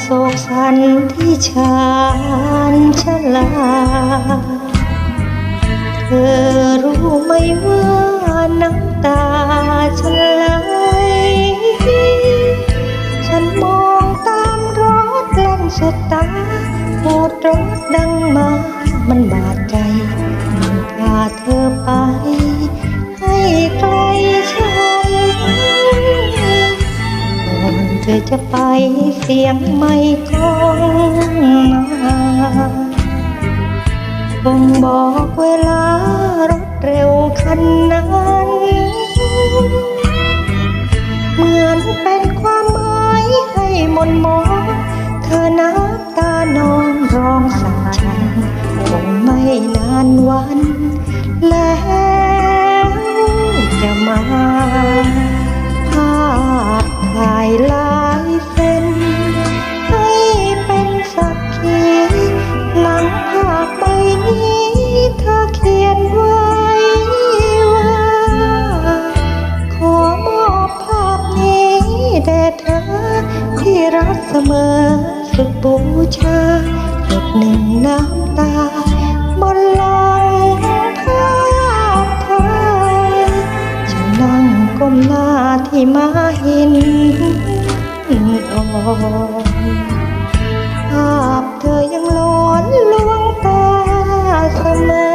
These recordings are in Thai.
โศกสันที่ชานชะลา เธอรู้ไหมว่าน้ำตาฉันไหลฉันมองตามรถเล่นสดตาโหดรถดังมา มันบาดใจ มันพาเธอไป ให้ไกลฉันก่อนเธอจะไป เสียงไม่ก้องมาบ่งบอกเวลารถเร็วคันนั้น เหมือนเป็นความหมายให้มนมองเธอน้ำตานองร้องสั่งฉันคงไม่นานวัน แล้วจะมา เสมอสุดบูชาหยดหนึ่งน้ำตา บนหลังภาพเธอฉันนั่งก้มหน้าที่มาหินอ่อนภาพเธอยังหลอนลวงตาเสมอ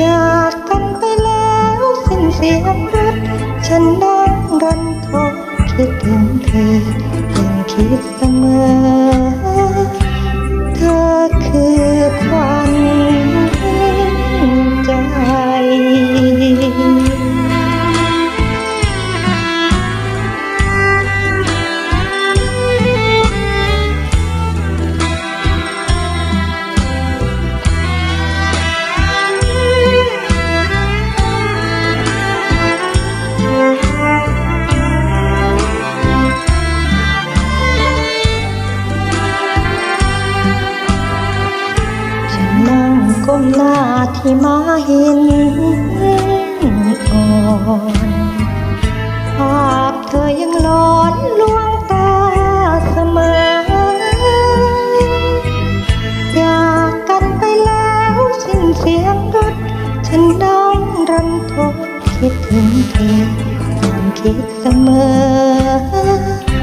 จากกันไปแล้วสิ้นเสียงรถฉันนั่งรันทด คิดถึงเธอยังคิดเสมอ ก้มหน้าที่มาเห็นอ่อนภาพเธอยังหลอนลวงตาเสมอจากกันไปแล้วสิ้นเสียงรถ ฉันนั่งรันทดคิดถึงเธอยังคิดเสมอ